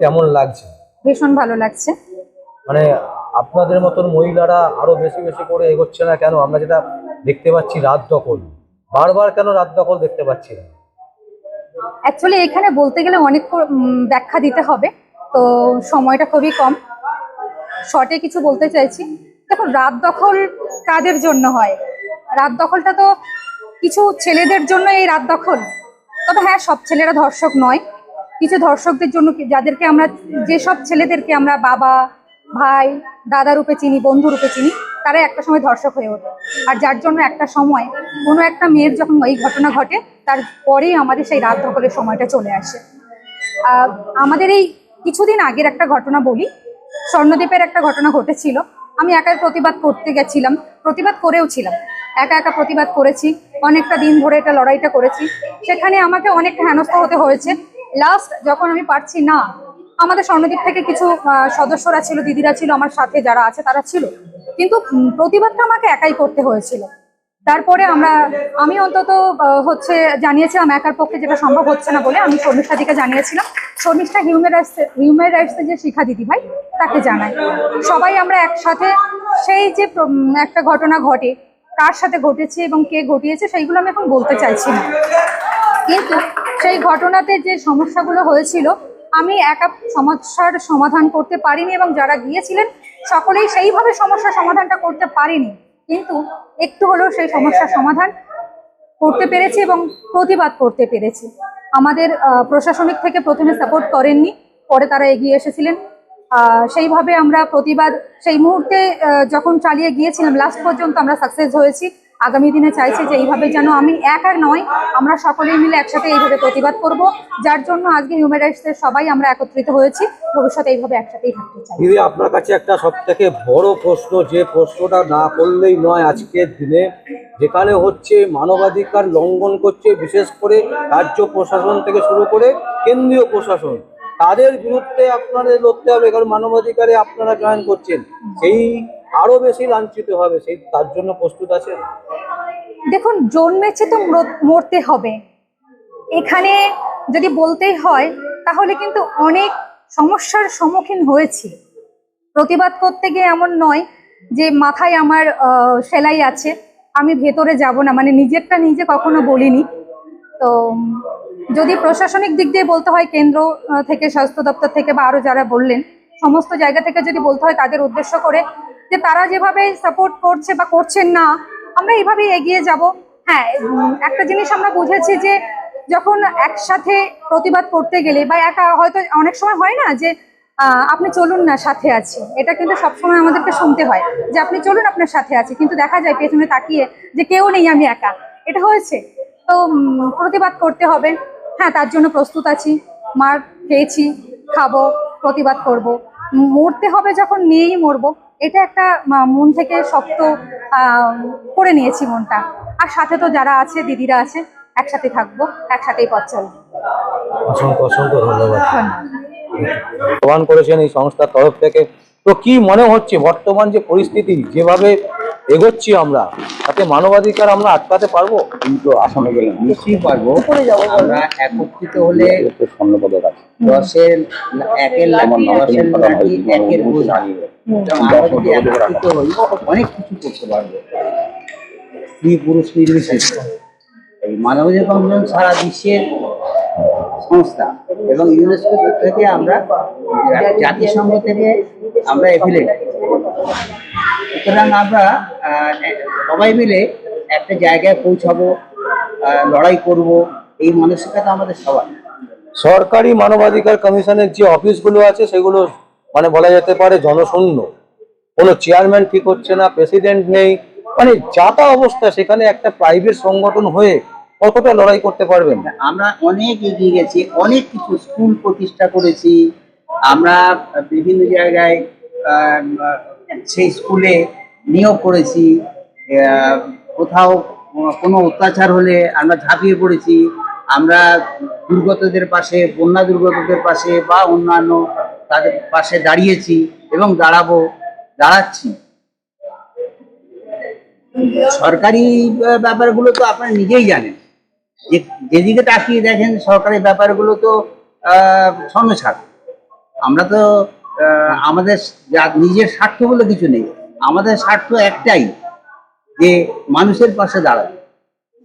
কেমন লাগছে? ভীষণ ভালো লাগছে। মানে আপনাদের মতন মহিলারা আরও বেশি বেশি করে এগোচ্ছে না কেন? আমরা যেটা দেখতে পাচ্ছি রাত দখল। বারবার কেন রাত দখল দেখতে পাচ্ছি না? অ্যাকচুয়ালি এখানে বলতে গেলে অনেক ব্যাখ্যা দিতে হবে। তো সময়টা খুবই কম। শর্টে কিছু বলতে চাইছি। দেখুন রাত দখল কাদের জন্য হয়? রাত দখলটা তো কিছু ছেলেদের জন্য এই রাত দখল। তবে হ্যাঁ সব ছেলেরা ধর্ষক নয়। কিছু ধর্ষকদের জন্য যাদেরকে আমরা, যেসব ছেলেদেরকে আমরা বাবা, ভাই, দাদা রূপে চিনি, বন্ধু রূপে চিনি, তারা একটা সময় ধর্ষক হয়ে ওঠে। আর যার জন্য একটা সময় কোনো একটা মেয়ের যখন এই ঘটনা ঘটে তারপরেই আমাদের সেই রাত দখলের সময়টা চলে আসে। আমাদের এই কিছুদিন আগের একটা ঘটনা বলি, স্বর্ণদ্বীপের একটা ঘটনা ঘটেছিল। আমি একাই প্রতিবাদ করতে গেছিলাম, প্রতিবাদ করেও ছিলাম। একা একা প্রতিবাদ করেছি, অনেকটা দিন ধরে এটা লড়াইটা করেছি। সেখানে আমাকে অনেকটা হেনস্থা হতে হয়েছে। লাস্ট যখন আমি পারছি, না, আমাদের স্বর্ণদ্বীপ থেকে কিছু সদস্যরা ছিল, দিদিরা ছিল, আমার সাথে যারা আছে, তারা ছিল। কিন্তু প্রতিবাদটা আমাকে একাই করতে হয়েছিল। তারপরে আমরা, আমি অন্তত হচ্ছে জানিয়েছিলাম একার পক্ষে যেটা সম্ভব হচ্ছে না বলে আমি শর্মিষ্ঠাদিকে জানিয়েছিলাম। শর্মিষ্ঠা হিউম্যান রাইটস হিউম্যান রাইটসের যে শিখা দিদি ভাই, তাকে জানাই। সবাই আমরা একসাথে সেই যে একটা ঘটনা ঘটে, কার সাথে ঘটেছে এবং কে ঘটিয়েছে, সেইগুলো আমি এখন বলতে চাইছি না। কিন্তু সেই ঘটনাতে যে সমস্যাগুলো হয়েছিল, আমি একা সমস্যার সমাধান করতে পারিনি এবং যারা গিয়েছিলেন, সকলেই সেইভাবে সমস্যার সমাধানটা করতে পারিনি। কিন্তু একটু হলেও সেই সমস্যার সমাধান করতে পেরেছি এবং প্রতিবাদ করতে পেরেছি। আমাদের প্রশাসনিক থেকে প্রথমে সাপোর্ট করেননি, পরে তারা এগিয়ে এসেছিলেন। সেইভাবে আমরা প্রতিবাদ, সেই মুহূর্তে যখন চালিয়ে গিয়েছিলাম, লাস্ট পর্যন্ত আমরা সাকসেস হয়েছি। আগামী দিনে চাইছে যে এইভাবে যেন আমি এক আর নয়, আমরা সকলেই মিলে একসাথে এইভাবে প্রতিবাদ করব। যার জন্য আজকে হিউম্যান রাইটসের সবাই আমরা একত্রিত হয়েছি। ভবিষ্যতে এইভাবে একসাথেই থাকতে চাই। দিদি, আপনার কাছে একটা সব থেকে বড় প্রশ্ন, যে প্রশ্নটা না করলেই নয় আজকের দিনে। যেখানে হচ্ছে মানবাধিকার লঙ্ঘন করছে, বিশেষ করে রাজ্য প্রশাসন থেকে শুরু করে কেন্দ্রীয় প্রশাসন। তাদের বিরুদ্ধে আপনাদের লড়তে হবে, কারণ মানবাধিকারে আপনারা জয়েন করছেন। সেই আরও বেশি লাঞ্ছিত হবে, সেই তার জন্য প্রস্তুত আছেন? দেখুন, জন্মেছে তো মরতে হবে। এখানে যদি বলতেই হয়, তাহলে কিন্তু অনেক সমস্যার সম্মুখীন হয়েছি। প্রতিবাদ করতে গিয়ে এমন নয় যে মাথায় আমার সেলাই আছে, আমি ভেতরে যাব না মানে নিজেরটা নিজে কখনো বলিনি। তো, যদি প্রশাসনিক দিক দিয়ে বলতে হয়, কেন্দ্র থেকে, স্বাস্থ্য দপ্তর থেকে বা আরও যারা বললেন, সমস্ত জায়গা থেকে যদি বলতে হয়, তাদের উদ্দেশ্য করে যে তারা যেভাবে সাপোর্ট করছে বা করছেন না, আমরা এইভাবেই এগিয়ে যাব। হ্যাঁ একটা জিনিস আমরা বুঝেছি যে যখন একসাথে প্রতিবাদ করতে গেলে বা একা হয়তো অনেক সময় হয় না যে আপনি চলুন না, সাথে আছি। এটা কিন্তু সবসময় আমাদেরকে শুনতে হয় যে আপনি চলুন, আপনার সাথে আছি। কিন্তু দেখা যায় পেছনে তাকিয়ে যে কেউ নেই, আমি একা। এটা হয়েছে। তো প্রতিবাদ করতে হবে। হ্যাঁ তার জন্য প্রস্তুত আছি। মার খেয়েছি, খাব, প্রতিবাদ করব। মরতে হবে যখন নিয়েই মরবো। এটা একটা মন থেকে শক্ত করে নিয়েছি মনটা। আর সাথে তো যারা আছে দিদিরা আছে একসাথে থাকব একসাথেই পথ চলবো। অসংখ্য অসংখ্য ধন্যবাদ। ধন্যবাদ। প্রমাণ করেছেন এই সংস্থার তরফ থেকে। তো কি মনে হচ্ছে বর্তমান যে পরিস্থিতি যেভাবে এগোচ্ছি আমরা। তাতে মানবাধিকার আমরা আটকাতে পারব? কিন্তু আসামে গেলে নিশ্চয়ই পারব? আমরা একত্রিত হলে স্বর্ণ পদক আছে। দশের একের লাঠি দশের লাঠি একের বোঝা। আমরা যদি একত্রিত হই অনেক কিছু করতে পারব। স্ত্রী পুরুষ নির্বিশেষে। এই মানবাধিকার কমিশন সারা বিশ্বের সংস্থা এবং ইউনেস্কো থেকে আমরা জাতিসংঘ থেকে আমরা এফিলেট সুতরাং আমরা সবাই মিলে একটা জায়গায় পৌঁছাবো লড়াই করব এই মানসিকতা আমাদের সবার। সরকারি মানবাধিকার কমিশনের যে অফিসগুলো আছে সেগুলো মানে বলা যেতে পারে জনশূন্য। কোনো চেয়ারম্যান ঠিক হচ্ছে না প্রেসিডেন্ট নেই মানে যা তা অবস্থা সেখানে একটা প্রাইভেট সংগঠন হয়ে কতটা লড়াই করতে পারবেন? আমরা অনেক এগিয়ে গেছি অনেক কিছু স্কুল প্রতিষ্ঠা করেছি। আমরা বিভিন্ন জায়গায় সেই স্কুলে নিয়োগ করেছি কোথাও কোনো অত্যাচার হলে আমরা ঝাঁপিয়ে পড়েছি। আমরা দুর্গতদের পাশে বন্যা দুর্গতদের পাশে বা অন্যান্য তাদের পাশে দাঁড়িয়েছি এবং দাঁড়াবো দাঁড়াচ্ছি। সরকারি ব্যাপারগুলো তো আপনারা নিজেই জানেন। যে যেদিকে তাকিয়ে দেখেন সরকারি ব্যাপারগুলো তো আহ, আমরা তো আমাদের নিজের স্বার্থ বলে কিছু নেই। আমাদের স্বার্থ একটাই যে মানুষের পাশে দাঁড়াবে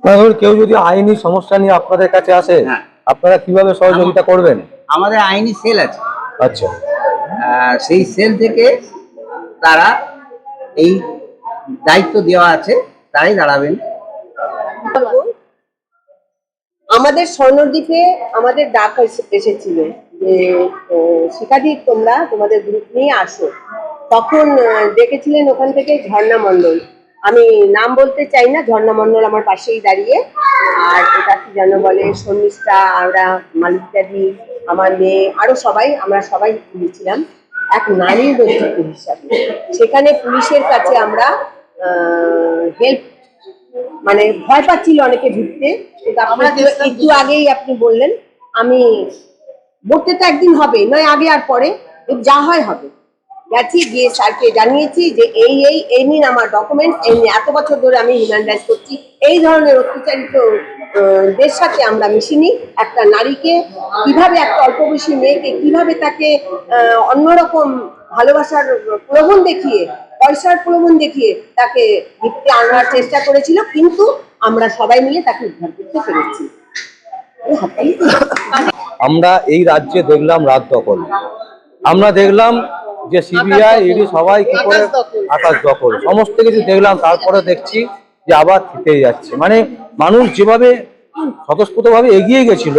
ধরুন কেউ যদি আইনি সমস্যা নিয়ে আপনাদের কাছে আসে হ্যাঁ। আপনারা কীভাবে সহযোগিতা করবেন? আমাদের আইনি সেল আছে। আচ্ছা। আহ, সেই সেল থেকে তারা এই দায়িত্ব দেওয়া আছে তারাই দাঁড়াবেন। আমাদের স্বর্ণদ্বীপে আমাদের ডাক এসে- এসেছিল যে শিখাদি তোমরা তোমাদের গ্রুপ নিয়ে আসো। তখন ডেকেছিলেন ওখান থেকে ঝর্ণা মণ্ডল। আমি নাম বলতে চাই না ঝর্ণা মণ্ডল আমার পাশেই দাঁড়িয়ে। আর এটা কি যেন বলে শর্মিষ্ঠা আমরা মালিকাদি আমার মেয়ে আরও সবাই আমরা সবাই গিয়েছিলাম এক নারী নেতৃত্ব হিসাবে। সেখানে পুলিশের কাছে আমরা হেল্প মানে ভয় পাচ্ছিল অনেকে ঢুকতে। কিন্তু আপনারা একটু আগেই আপনি বললেন আমি মরতে তো একদিন হবে নয় আগে আর পরে যা হয় হবে। গেছি গিয়ে স্যারকে জানিয়েছি যে এই এই এই নিন আমার ডকুমেন্ট এই নিন এত বছর ধরে আমি হিউম্যান রাইটস করছি। এই ধরনের অত্যাচারিত আহ, দের সাথে আমরা মিশিনি। একটা নারীকে কীভাবে একটা অল্প বয়সী মেয়েকে কীভাবে তাকে অন্যরকম ভালোবাসার প্রলোভন দেখিয়ে পয়সার প্রলোভন দেখিয়ে তাকে ভিত্তি আনার চেষ্টা করেছিল কিন্তু আমরা সবাই মিলে তাকে উদ্ধার করতে পেরেছি। আমরা এই রাজ্যে দেখলাম রাত দখল। আমরা দেখলাম যে সিবিআই ইডি সবাই কি করে আকাশ দখল। সমস্ত কিছু দেখলাম তারপরে দেখছি যে আবার থেকেই যাচ্ছে। মানে মানুষ যেভাবে স্বতঃস্ফূর্ত ভাবে এগিয়ে গেছিল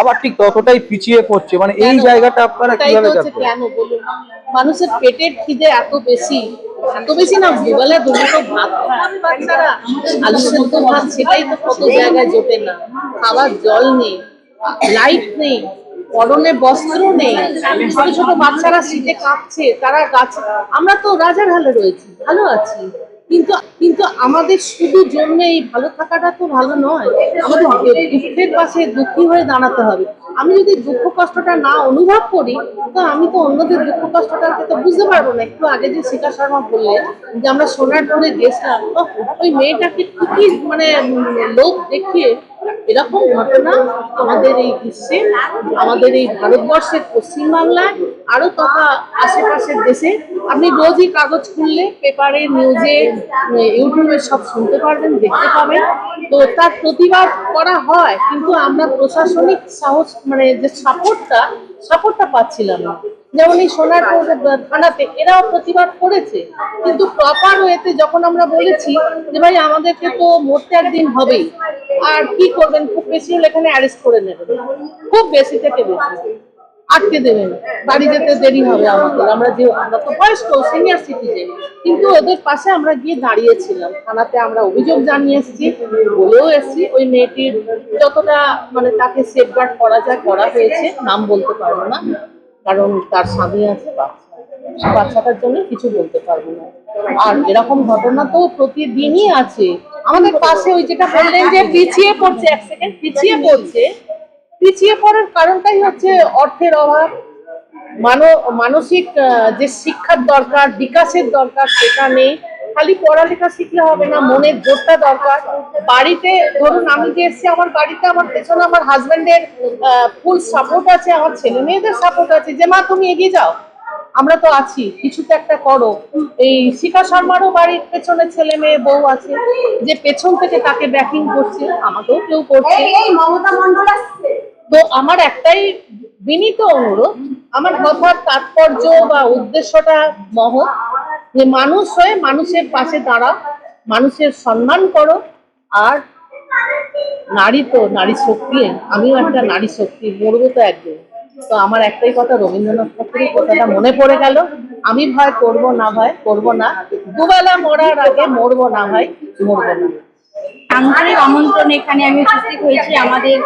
আবার ঠিক ততটাই পিছিয়ে পড়ছে। মানে এই জায়গাটা আপনারা কীভাবে কেন বলুন? মানুষের পেটের খিদে এত বেশি এত বেশি না দুবেলা দুটো ভাত বাচ্চারা আলু সেদ্ধ ভাত সেটাই তো কত জায়গায় জোটে না। খাবার জল নেই লাইট নেই। পরনে বস্ত্র নেই। ছোট ছোট বাচ্চারা শীতে কাঁপছে তারা গাছে আমরা তো রাজার হালে রয়েছি ভালো আছি। কিন্তু কিন্তু আমাদের শুধু জন্য এই ভালো থাকাটা তো ভালো নয়। আমাদের দুঃখের পাশে দুঃখী হয়ে দাঁড়াতে হবে। আমি যদি দুঃখ কষ্টটা না অনুভব করি তো আমি তো অন্যদের দুঃখ কষ্টটাকে তো বুঝতে পারব না। একটু আগে যে শিখা শর্মা বললেন যে আমরা সোনারপুরে গেছিলাম ওহ, ওই মেয়েটাকে কি মানে লোক দেখিয়ে এরকম ঘটনা আমাদের এই বিশ্বে, আমাদের এই ভারতবর্ষের পশ্চিমবাংলায় আরও তথা আশেপাশের দেশে। আপনি রোজই কাগজ খুললে পেপারে, নিউজে, ইউটিউবে সব শুনতে পারবেন, দেখতে পাবেন। তো তার প্রতিবাদ করা হয়, কিন্তু আমরা প্রশাসনিক সাহস মানে যে সাপোর্টটা সাপোর্টটা পাচ্ছিলাম না। যেমন এই সোনারপুর থানাতে এরাও প্রতিবাদ করেছে। কিন্তু প্রপার ওয়েতে যখন আমরা বলেছি যে ভাই, আমাদেরকে তো মরতে একদিন হবেই। আর কি করবেন? খুব বেশি হলে এখানে অ্যারেস্ট করে নেবেন। খুব বেশি থেকে বেশি। আটকে দেবেন। বাড়ি যেতে দেরি হবে আমাদের। আমরা যে, আমরা তো বয়স্ক সিনিয়র সিটিজেন কিন্তু ওদের পাশে আমরা গিয়ে দাঁড়িয়েছিলাম। থানাতে আমরা অভিযোগ জানিয়ে এসেছি, বলেও এসেছি। ওই মেয়েটির যতটা মানে তাকে সেফগার্ড করা যায়, করা হয়েছে, নাম বলতে পারব না। কারণ তার স্বামী আছে, বাচ্চা বাচ্চাটার জন্য কিছু বলতে পারব না। আর এরকম ঘটনা তো প্রতিদিনই আছে। আমাদের পাশে ওই যেটা বললেন যে পিছিয়ে পড়ছে, এক সেকেন্ড পিছিয়ে পড়ছে। পিছিয়ে পড়ার কারণটাই হচ্ছে অর্থের অভাব, মানো- মানসিক যে শিক্ষার দরকার, বিকাশের দরকার, সেটা নেই। খালি পড়ালেখা শিখলে হবে না মনের জোরটা দরকার। বাড়িতে ধরুন আমি যে এসেছি আমার বাড়িতে আমার পেছনে আমার হাজব্যান্ডের ফুল সাপোর্ট আছে আমার ছেলে মেয়েদের সাপোর্ট আছে। যে মা তুমি এগিয়ে যাও। আমরা তো আছি কিছু তো একটা করো। এই শিখা শর্মারও বাড়ির পেছনে ছেলে মেয়ে বউ আছে যে পেছন থেকে তাকে ব্যাকিং করছে আমাকেও কেউ করছে। তো আমার একটাই বিনীত অনুরোধ, আমার কথার তাৎপর্য বা উদ্দেশ্যটা মহৎ, যে মানুষ হয়ে মানুষের পাশে দাঁড়াও মানুষের সম্মান করো, আর নারী তো নারী শক্তি, আমিও একটা নারী শক্তি মরবো তো একদিন তো আমার একটাই কথা, রবীন্দ্রনাথ ঠাকুরের কথাটা মনে পড়ে গেল। আমি ভয় করব না, ভয় করব না। দুবেলা মরার আগে মরবো না, ভাই, মরবো না। আন্তরিক আমন্ত্রণ এখানে আমি উপস্থিত হয়েছি। আমাদের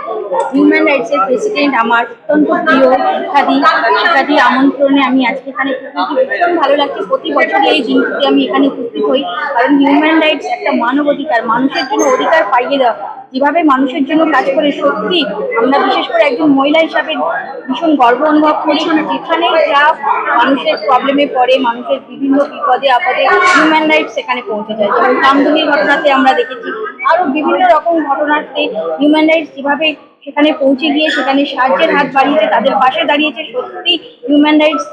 হিউম্যান রাইটস এর প্রেসিডেন্ট আমার অত্যন্ত প্রিয় শিক্ষাদি শিক্ষাদি আমন্ত্রণে আমি আজকে এখানে ভীষণ ভালো লাগছে। প্রতি বছরই এই দিনটিতে আমি এখানে উপস্থিত হই। কারণ হিউম্যান রাইটস একটা মানব অধিকার মানুষের জন্য অধিকার পাইয়ে দেওয়া। যেভাবে মানুষের জন্য কাজ করে সত্যি আমরা বিশেষ করে একজন মহিলা হিসাবে ভীষণ গর্ব অনুভব করি যেখানে যা মানুষের প্রবলেমে পড়ে, মানুষের বিভিন্ন বিপদে, আপদে হিউম্যান রাইটস সেখানে পৌঁছে যায়। যেমন কামদুনির ঘটনাতে আমরা দেখেছি আরও বিভিন্ন রকম ঘটনাতে হিউম্যান রাইটস যেভাবে সেখানে পৌঁছে গিয়ে সেখানে সাহায্যের হাত বাড়িয়েছে, তাদের পাশে দাঁড়িয়েছে, সত্যি হিউম্যান রাইটস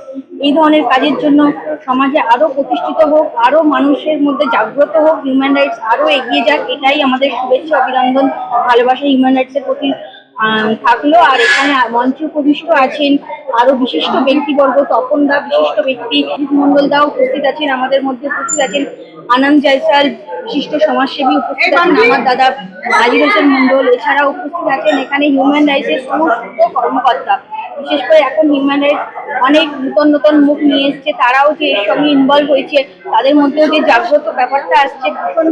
এই ধরনের কাজের জন্য সমাজে আরও প্রতিষ্ঠিত হোক, আরও মানুষের মধ্যে জাগ্রত হোক হিউম্যান রাইটস আরও এগিয়ে যাক, এটাই আমাদের শুভেচ্ছা, অভিনন্দন, ভালোবাসা হিউম্যান রাইটস এর প্রতি থাকল। আর এখানে মঞ্চ উপবিষ্ট আছেন আরও বিশিষ্ট ব্যক্তিবর্গ, তপন দা বিশিষ্ট ব্যক্তি মন্ডল দাও উপস্থিত আছেন, আমাদের মধ্যে উপস্থিত আছেন আনন্দ জয়সাল, বিশিষ্ট সমাজসেবী উপস্থিত আছেন, আমার দাদা নাজির হোসেন মন্ডল এছাড়া উপস্থিত আছেন এখানে হিউম্যান রাইটস এর সমস্ত কর্মকর্তা। বিশেষ করে এখন হিউম্যানের অনেক নূতন নতুন মুখ নিয়ে এসছে, তারাও যে এর সঙ্গে ইনভলভ হয়েছে, তাদের মধ্যেও যে জাগ্রত ব্যাপারটা আসছে, ভীষণ